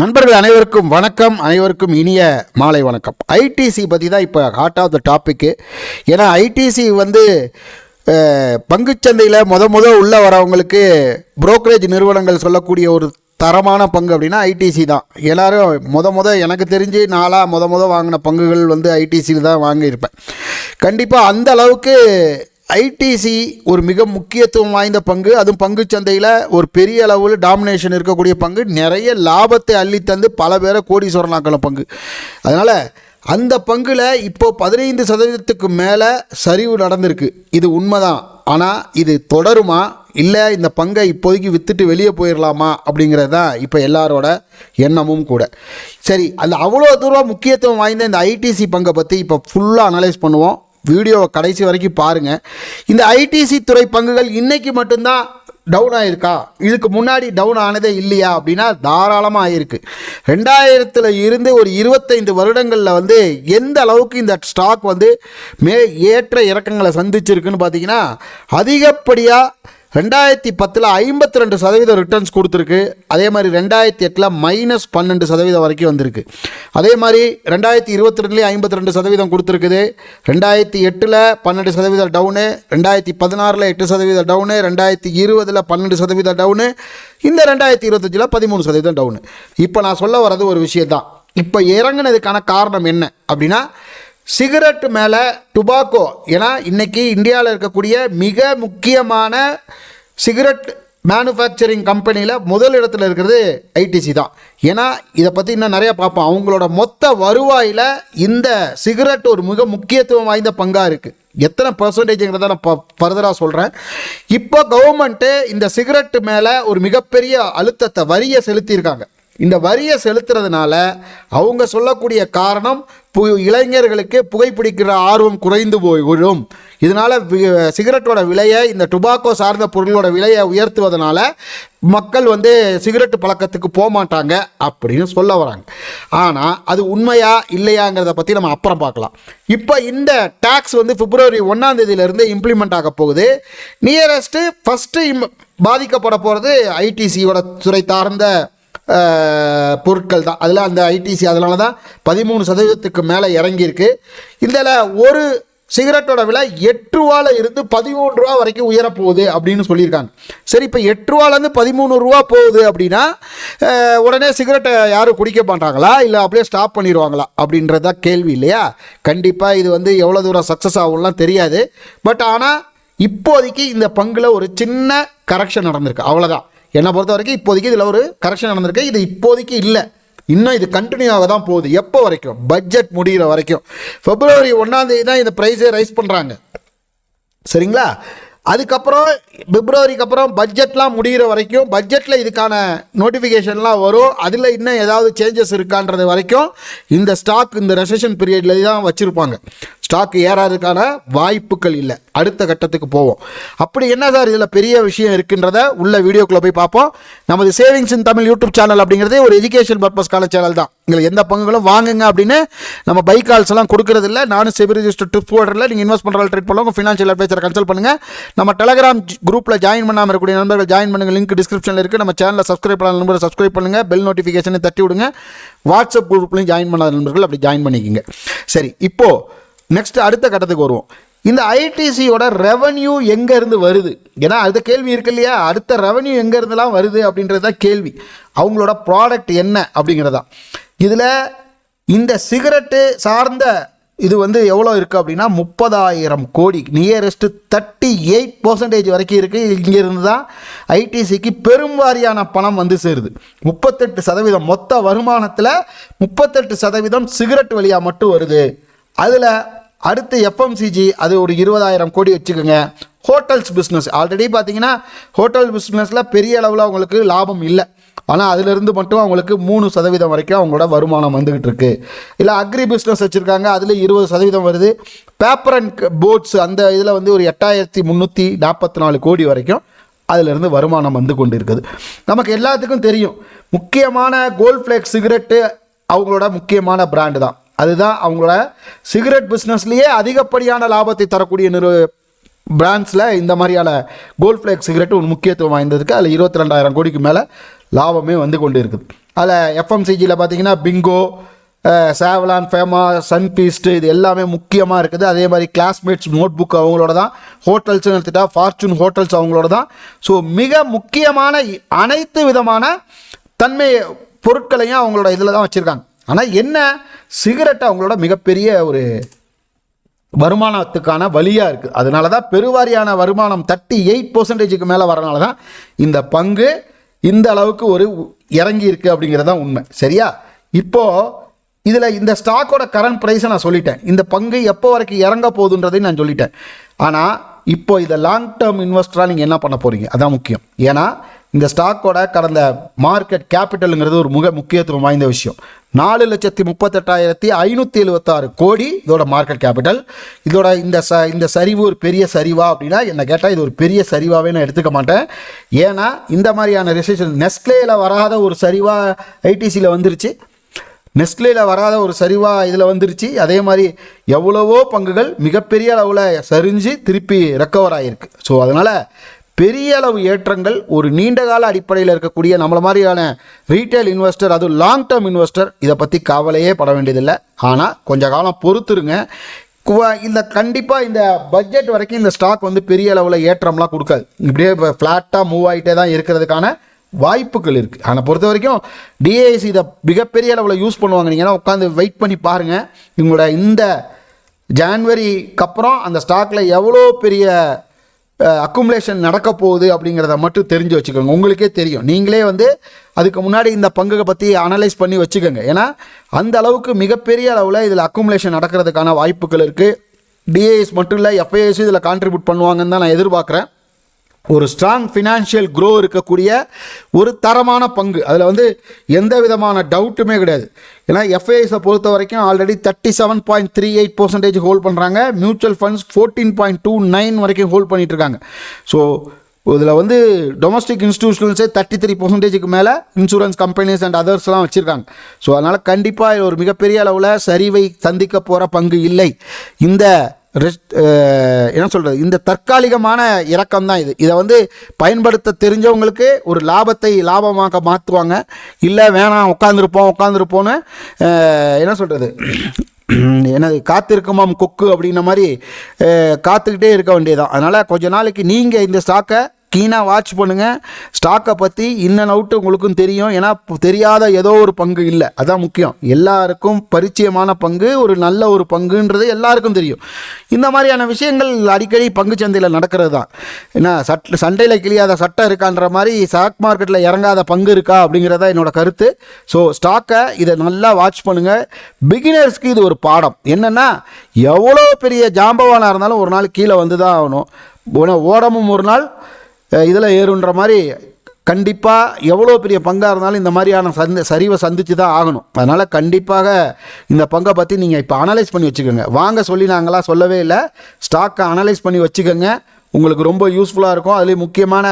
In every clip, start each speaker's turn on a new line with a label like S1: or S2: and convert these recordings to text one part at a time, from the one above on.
S1: நண்பர்கள் அனைவருக்கும் வணக்கம். அனைவருக்கும் இனிய மாலை வணக்கம். ஐடிசி பற்றி தான் இப்போ ஹார்ட் ஆஃப் த டாப்பிக்கு ஏன்னா ஐடிசி வந்து பங்குச்சந்தையில் முத முத உள்ளே வரவங்களுக்கு புரோக்கரேஜ் நிறுவனங்கள் சொல்லக்கூடிய ஒரு தரமான பங்கு அப்படின்னா ஐடிசி தான். எல்லோரும் முத முத எனக்கு தெரிஞ்சு நாளாக முத முத வாங்கின பங்குகள் வந்து ஐடிசியில் தான் வாங்கியிருப்பேன். கண்டிப்பாக அந்த அளவுக்கு ஐடிசி ஒரு மிக முக்கியத்துவம் வாய்ந்த பங்கு. அதுவும் பங்குச் சந்தையில் ஒரு பெரிய அளவில் டாமினேஷன் இருக்கக்கூடிய பங்கு. நிறைய லாபத்தை அள்ளித்தந்து பல பேரை கோடீஸ்வரனாக்கின பங்கு. அதனால் அந்த பங்கில் இப்போ பதினைந்து சதவீதத்துக்கு மேலே சரிவு நடந்திருக்கு. இது உண்மைதான். ஆனால் இது தொடருமா? இல்லை இந்த பங்கை இப்போதைக்கு விற்றுட்டு வெளியே போயிடலாமா அப்படிங்கிறது தான் இப்போ எல்லாரோட எண்ணமும் கூட. சரி அந்த அவ்வளோ தூரம் முக்கியத்துவம் வாய்ந்த இந்த ஐடிசி பங்கை பற்றி இப்போ ஃபுல்லாக அனலைஸ் பண்ணுவோம். வீடியோவை கடைசி வரைக்கும் பாருங்கள் இந்த ஐடிசி துறை பங்குகள் இன்றைக்கு மட்டும்தான் டவுன் ஆகிருக்கா இதுக்கு முன்னாடி டவுன் ஆனதே இல்லையா? அப்படின்னா தாராளமாக ஆயிருக்கு ரெண்டாயிரத்தில் இருந்து ஒரு இருபத்தைந்து வருடங்களில் வந்து எந்த அளவுக்கு இந்த ஸ்டாக் வந்து மே ஏற்ற இறக்கங்களை சந்திச்சிருக்குன்னு பார்த்தீங்கன்னா அதிகப்படியாக ரெண்டாயிரத்தி பத்தில் ஐம்பத்தி ரெண்டு சதவீதம் ரிட்டர்ன்ஸ் கொடுத்துருக்கு. அதே மாதிரி ரெண்டாயிரத்தி எட்டில் மைனஸ் பன்னெண்டு சதவீதம் வரைக்கும் வந்திருக்கு. அதே மாதிரி ரெண்டாயிரத்தி இருபத்தி ரெண்டுலேயும் ஐம்பத்தி ரெண்டு சதவீதம் கொடுத்துருக்குது. ரெண்டாயிரத்தி எட்டில் பன்னெண்டு சதவீதம் டவுனு ரெண்டாயிரத்தி பதினாறில் எட்டு சதவீதம் டவுனு ரெண்டாயிரத்தி இருபதில் பன்னெண்டு சதவீதம் டவுனு இந்த ரெண்டாயிரத்தி இருபத்தஞ்சில் பதிமூணு சதவீதம் டவுனு இப்போ நான் சொல்ல வர்றது ஒரு விஷயம் தான் இப்போ இறங்குனதுக்கான காரணம் என்ன அப்படின்னா சிகரெட் மேலே டுபாக்கோ ஏன்னா இன்றைக்கி இந்தியாவில் இருக்கக்கூடிய மிக முக்கியமான சிகரெட் மேனுஃபேக்சரிங் கம்பெனியில் முதல் இடத்துல இருக்கிறது ஐடிசி தான். ஏன்னா இதை பற்றி இன்னும் நிறைய பார்ப்போம். அவங்களோட மொத்த வருவாயில் இந்த சிகரெட் ஒரு மிக முக்கியத்துவம் வாய்ந்த பங்காக இருக்குது எத்தனை பர்சன்டேஜுங்கிறத நான் ஃபர்தராக சொல்கிறேன் இப்போ கவர்மெண்ட்டு இந்த சிகரெட்டு மேலே ஒரு மிகப்பெரிய அழுத்தத்தை வரியை செலுத்தியிருக்காங்க. இந்த வரியை செலுத்துறதுனால அவங்க சொல்லக்கூடிய காரணம் பு இளைஞர்களுக்கு புகைப்பிடிக்கிற ஆர்வம் குறைந்து போய் விழும் இதனால் சிகரெட்டோட விலையை இந்த டுபாக்கோ சார்ந்த பொருளோட விலையை உயர்த்துவதனால மக்கள் வந்து சிகரெட்டு பழக்கத்துக்கு போக மாட்டாங்க அப்படின்னு சொல்ல வராங்க. ஆனால் அது உண்மையா இல்லையாங்கிறத பற்றி நம்ம அப்புறம் பார்க்கலாம். இப்போ இந்த டேக்ஸ் வந்து பிப்ரவரி ஒன்றாம் தேதியிலேருந்து இம்ப்ளிமெண்ட் ஆக போகுது. நியரஸ்ட்டு ஃபஸ்ட்டு இம் பாதிக்கப்பட போகிறது ஐடிசியோட துறை சார்ந்த பொருட்கள் தான். அதில் அந்த ஐடிசி அதனால தான் பதிமூணு சதவீதத்துக்கு மேலே இறங்கியிருக்கு. இதில் ஒரு சிகரெட்டோட விலை எட்டு ரூபாவில் இருந்து பதிமூணு ரூபா வரைக்கும் உயரப்போகுது அப்படின்னு சொல்லியிருக்காங்க. சரி இப்போ எட்டு ரூபாலேருந்து பதிமூணு ரூபா போகுது அப்படின்னா உடனே சிகரெட்டை யாரும் குடிக்க மாட்டாங்களா? இல்லை அப்படியே ஸ்டாப் பண்ணிடுவாங்களா அப்படின்றதா கேள்வி இல்லையா? கண்டிப்பாக இது வந்து எவ்வளோ தூரம் சக்ஸஸ் ஆகும்லாம் தெரியாது. பட் ஆனால் இப்போதைக்கு இந்த பங்கில் ஒரு சின்ன கரெக்ஷன் நடந்திருக்கு. அவ்வளோதான் என்னை பொறுத்த வரைக்கும் இப்போதைக்கு இதில் ஒரு கரெக்ஷன் நடந்திருக்கு. இது இப்போதைக்கு இல்லை. இன்னும் இது கண்டினியூவாக தான் போகுது. எப்போ வரைக்கும்? பட்ஜெட் முடிகிற வரைக்கும். பிப்ரவரி ஒன்றாந்தேதி தான் இந்த ப்ரைஸை ரைஸ் பண்ணுறாங்க சரிங்களா? அதுக்கப்புறம் பிப்ரவரிக்கு அப்புறம் பட்ஜெட்லாம் முடிகிற வரைக்கும் பட்ஜெட்டில் இதுக்கான நோட்டிஃபிகேஷன்லாம் வரும். அதில் இன்னும் ஏதாவது சேஞ்சஸ் இருக்கான்றது வரைக்கும் இந்த ஸ்டாக் இந்த ரெசஷன் பீரியட்ல தான் வச்சுருப்பாங்க. ஸ்டாக் ஏறாததுக்கான வாய்ப்புகள் இல்லை. அடுத்த கட்டத்துக்கு போவோம். அப்படி என்ன சார் இதில் பெரிய விஷயம் இருக்குன்றத உள்ள வீடியோக்குள்ளே போய் பார்ப்போம். நமது savings in Tamil YouTube channel அப்படிங்கிறதே ஒரு எஜுகேஷன் பர்பஸ்க்கான சேனல் தான். இதில் எந்த பங்குகளும் வாங்குங்க அப்படின்னு நம்ம பை கால்ஸ் எல்லாம் கொடுக்கறதில்ல நானும் செபி ரிஜிஸ்டர் டிப் போடுறதில்ல நீங்கள் இன்வெஸ்ட் பண்ணுற ட்ரேட் உங்கள் ஃபினான்ஷியல் அட்வைசரை கன்சல்ட் பண்ணுங்கள் நம்ம டெலகிராம் குரூப்பில் ஜாயின் பண்ணாமல் இருக்கக்கூடிய நண்பர்கள் ஜாயின் பண்ணுங்கள் லிங்க் டிஸ்கிரிப்ஷனில் இருக்குது நம்ம சேனலில் சப்ஸ்கிரைப் பண்ண நண்பர்கள் சப்ஸ்கிரைப் பண்ணுங்கள் பெல் நோட்டிஃபிகேஷனை தட்டி விடுங்க. வாட்ஸ்அப் குரூப்லையும் ஜாயின் பண்ணாத நண்பர்கள் அப்படி ஜாயின் பண்ணிக்கோங்க. சரி இப்போது நெக்ஸ்ட் அடுத்த கட்டத்துக்கு வருவோம். இந்த ஐடிசியோட ரெவன்யூ எங்கேருந்து வருது? ஏன்னா அடுத்த கேள்வி இருக்கு இல்லையா? அடுத்த ரெவன்யூ எங்கேருந்துலாம் வருது அப்படின்றது தான் கேள்வி. அவங்களோட ப்ராடக்ட் என்ன அப்படிங்கிறதா. இதில் இந்த சிகரெட்டு சார்ந்த இது வந்து எவ்வளோ இருக்குது அப்படின்னா முப்பதாயிரம் கோடி. நியரஸ்ட்டு தேர்ட்டி எயிட் பர்சன்டேஜ் வரைக்கும் இருக்குது இங்கேருந்து தான் ஐடிசிக்கு பெரும்வாரியான பணம் வந்து சேருது. முப்பத்தெட்டு சதவீதம். மொத்த வருமானத்தில் முப்பத்தெட்டு சதவீதம் சிகரெட் வழியாக மட்டும் வருது. அதில் அடுத்து எஃப்எம்சிஜி அது ஒரு இருபதாயிரம் கோடி வச்சுக்கோங்க. ஹோட்டல்ஸ் பிஸ்னஸ் ஆல்ரெடி பார்த்தீங்கன்னா ஹோட்டல் பிஸ்னஸில் பெரிய அளவில் அவங்களுக்கு லாபம் இல்லை. ஆனால் அதிலிருந்து மட்டும் அவங்களுக்கு மூணு சதவீதம் வரைக்கும் அவங்களோட வருமானம் வந்துக்கிட்டு இருக்கு. இல்லை அக்ரி பிஸ்னஸ் வச்சுருக்காங்க. அதில் இருபது சதவீதம் வருது. பேப்பர் அண்ட் போட்ஸ் அந்த இதில் வந்து ஒரு எட்டாயிரத்தி முந்நூற்றி நாற்பத்தி நாலு கோடி வரைக்கும் அதிலிருந்து வருமானம் வந்து கொண்டு இருக்குது நமக்கு எல்லாத்துக்கும் தெரியும். முக்கியமான கோல்ட் ஃப்ளேக் சிகரெட்டு அவங்களோட முக்கியமான பிராண்டு தான். அதுதான் அவங்களோட சிகரெட் பிஸ்னஸ்லேயே அதிகப்படியான லாபத்தை தரக்கூடிய நிறு பிராண்ட்ஸில் இந்த மாதிரியான கோல்ட் ஃப்ளேக் சிகரெட் ஒரு முக்கியத்துவம் வாய்ந்ததுக்கு அதில் இருபத்தி ரெண்டாயிரம் கோடிக்கு மேலே லாபமே வந்து கொண்டு இருக்குது அதில் எஃப்எம்சிஜியில் பார்த்தீங்கன்னா பிங்கோ சேவலான் ஃபேமா சன் இது எல்லாமே முக்கியமாக இருக்குது. அதே மாதிரி கிளாஸ்மேட்ஸ் நோட் புக் அவங்களோட தான் ஹோட்டல்ஸ்னு எடுத்துட்டா ஃபார்ச்சூன் ஹோட்டல்ஸ் அவங்களோட தான். ஸோ மிக முக்கியமான அனைத்து விதமான தன்மை பொருட்களையும் அவங்களோட இதில் தான் வச்சுருக்காங்க. ஆனால் என்ன? சிகரெட் அவங்களோட மிகப்பெரிய ஒரு வருமானத்துக்கான வழியாக இருக்குது அதனால தான் பெருவாரியான வருமானம் தட்டி எயிட் பர்சன்டேஜுக்கு மேலே வரனால தான் இந்த பங்கு இந்த அளவுக்கு ஒரு இறங்கி இருக்குது அப்படிங்கிறது தான் உண்மை. சரியா? இப்போது இதில் இந்த ஸ்டாக்கோட கரண்ட் ப்ரைஸை நான் சொல்லிட்டேன். இந்த பங்கு எப்போ வரைக்கும் இறங்க போகுதுன்றதையும் நான் சொல்லிட்டேன். ஆனால் இப்போ இதை லாங் டேர்ம் இன்வெஸ்டராக நீங்கள் என்ன பண்ண போகிறீங்க அதான் முக்கியம். ஏன்னா இந்த ஸ்டாக்கோட கடந்த மார்க்கெட் கேபிட்டலுங்கிறது ஒரு மிக முக்கியத்துவம் வாய்ந்த விஷயம். நாலு லட்சத்தி முப்பத்தெட்டாயிரத்தி ஐநூற்றி எழுபத்தாறு கோடி இதோட மார்க்கெட் கேபிட்டல் இதோட இந்த ச இந்த சரிவு ஒரு பெரிய சரிவா அப்படின்னா என்ன கேட்டால் இது ஒரு பெரிய சரிவாகவே நான் எடுத்துக்க மாட்டேன். ஏன்னா இந்த மாதிரியான ரெசிஷன் நெஸ்ட்லேயில் வராத ஒரு சரிவாக ஐடிசியில் வந்துருச்சு. நெஸ்ட்லேயில் வராத ஒரு சரிவாக இதில் வந்துருச்சு. அதே மாதிரி எவ்வளவோ பங்குகள் மிகப்பெரிய அளவில் சரிஞ்சு திருப்பி ரெக்கவர் ஆகிருக்கு ஸோ அதனால் பெரிய அளவு ஏற்றங்கள் ஒரு நீண்ட கால அடிப்படையில் இருக்கக்கூடிய நம்மள மாதிரியான ரீட்டைல் இன்வெஸ்டர் அதுவும் லாங் டேர்ம் இன்வெஸ்டர் இதை பற்றி கவலையே பட வேண்டியதில்லை. ஆனால் கொஞ்ச காலம் பொறுத்துருங்க. இந்த கண்டிப்பாக இந்த பட்ஜெட் வரைக்கும் இந்த ஸ்டாக் வந்து பெரிய அளவில் ஏற்றம்லாம் கொடுக்காது. இப்படியே இப்போ ஃப்ளாட்டாக மூவ் ஆகிட்டே தான் இருக்கிறதுக்கான வாய்ப்புகள் இருக்குது ஆனால் பொறுத்த வரைக்கும் டிஏசி இதை மிகப்பெரிய அளவில் யூஸ் பண்ணுவாங்க. நீங்கள் உட்காந்து வெயிட் பண்ணி பாருங்கள் இவங்களோட இந்த ஜான்வரிக்கு அப்புறம் அந்த ஸ்டாக்கில் எவ்வளோ பெரிய அக்குமுலேஷன் நடக்க போகுது அப்படிங்கிறத மட்டும் தெரிஞ்சு வச்சுக்கோங்க. உங்களுக்கே தெரியும். நீங்களே வந்து அதுக்கு முன்னாடி இந்த பங்குகளை பற்றி அனலைஸ் பண்ணி வச்சுக்கோங்க. ஏன்னா அந்த அளவுக்கு மிகப்பெரிய அளவில் இதில் அக்குமுலேஷன் நடக்கிறதுக்கான வாய்ப்புகள் இருக்குது டிஏஎஸ் மட்டும் இல்லை எஃப்ஐஎஸ் இதில் கான்ட்ரிபியூட் பண்ணுவாங்கன்னு தான் நான் எதிர்பார்க்குறேன். ஒரு ஸ்ட்ராங் ஃபினான்ஷியல் க்ரோ இருக்கக்கூடிய ஒரு தரமான பங்கு. அதில் வந்து எந்த விதமான டவுட்டுமே கிடையாது. ஏன்னா எஃப்ஐஎஸை பொறுத்த வரைக்கும் already thirty seven point three eight percentage hold பண்ணுறாங்க mutual funds fourteen point two nine வரைக்கும் ஹோல்ட் பண்ணிட்டு இருக்காங்க ஸோ இதில் வந்து டொமஸ்டிக் இன்ஸ்டியூஷன்ஸே தேர்ட்டி த்ரீ பர்சன்டேஜுக்கு மேலே இன்சூரன்ஸ் கம்பெனிஸ் அண்ட் அதர்ஸ்லாம் வச்சுருக்காங்க. ஸோ அதனால் கண்டிப்பாக ஒரு மிகப்பெரிய அளவில் சரிவை சந்திக்க போகிற பங்கு இல்லை. இந்த ரெஸ்ட் என்ன சொல்கிறது இந்த தற்காலிகமான இறக்கம் தான் இது. இதை வந்து பயன்படுத்த தெரிஞ்சவங்களுக்கு ஒரு லாபத்தை லாபமாக மாற்றுவாங்க இல்லை வேணாம் உட்காந்துருப்போம் உட்காந்துருப்போன்னு என்ன சொல்கிறது என்னது காத்திருக்குமாம் கொக்கு அப்படின்ன மாதிரி காத்துக்கிட்டே இருக்க வேண்டியதான் அதனால் கொஞ்ச நாளைக்கு நீங்கள் இந்த ஸ்டாக்கை கீனாக வாட்ச் பண்ணுங்கள் ஸ்டாக்கை பற்றி இன் அண்ட் அவுட்டு உங்களுக்கும் தெரியும். ஏன்னா தெரியாத ஏதோ ஒரு பங்கு இல்லை. அதான் முக்கியம். எல்லாருக்கும் பரிச்சயமான பங்கு ஒரு நல்ல ஒரு பங்குன்றது எல்லாருக்கும் தெரியும். இந்த மாதிரியான விஷயங்கள் அடிக்கடி பங்கு சந்தையில் நடக்கிறது தான் என்ன சட் சண்டையில் கிளியாத சட்டம் இருக்கான்ற மாதிரி ஸ்டாக் மார்க்கெட்டில் இறங்காத பங்கு இருக்கா அப்படிங்கிறதா என்னோட கருத்து. ஸோ ஸ்டாக்கை இதை நல்லா வாட்ச் பண்ணுங்கள் பிகினர்ஸ்க்கு இது ஒரு பாடம். என்னென்னா எவ்வளோ பெரிய ஜாம்பவானாக இருந்தாலும் ஒரு நாள் கீழே வந்து தான் ஆகணும் ஓடமும் ஒரு நாள் இதில் ஏறுன்ற மாதிரி கண்டிப்பாக எவ்வளோ பெரிய பங்காக இருந்தாலும் இந்த மாதிரியான சந்த சரிவை சந்தித்து தான் ஆகணும். அதனால் கண்டிப்பாக இந்த பங்கை பற்றி நீங்கள் இப்போ அனலைஸ் பண்ணி வச்சுக்கோங்க. வாங்க சொல்லி நாங்களாம் சொல்லவே இல்லை. ஸ்டாக்கை அனலைஸ் பண்ணி வச்சுக்கோங்க. உங்களுக்கு ரொம்ப யூஸ்ஃபுல்லாக இருக்கும். அதுலேயும் முக்கியமான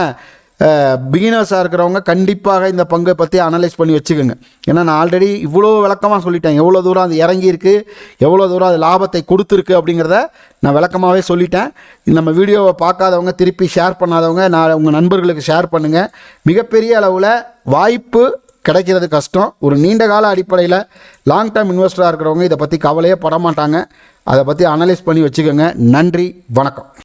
S1: பிகினர்ஸாக இருக்கிறவங்க கண்டிப்பாக இந்த பங்கை பற்றி அனலைஸ் பண்ணி வச்சுக்கோங்க. ஏன்னா நான் ஆல்ரெடி இவ்வளோ விளக்கமாக சொல்லிட்டேன். எவ்வளோ தூரம் அது இறங்கியிருக்கு எவ்வளோ தூரம் அது லாபத்தை கொடுத்துருக்கு அப்படிங்கிறத நான் விளக்கமாகவே சொல்லிட்டேன். நம்ம வீடியோவை பார்க்காதவங்க திருப்பி ஷேர் பண்ணாதவங்க நான் உங்கள் நண்பர்களுக்கு ஷேர் பண்ணுங்கள் மிகப்பெரிய அளவில் வாய்ப்பு கிடைக்கிறது கஷ்டம். ஒரு நீண்ட கால அடிப்படையில் லாங் டேர்ம் இன்வெஸ்டராக இருக்கிறவங்க இதை பற்றி கவலையே படமாட்டாங்க. அதை பற்றி அனலைஸ் பண்ணி வச்சுக்கோங்க. நன்றி வணக்கம்.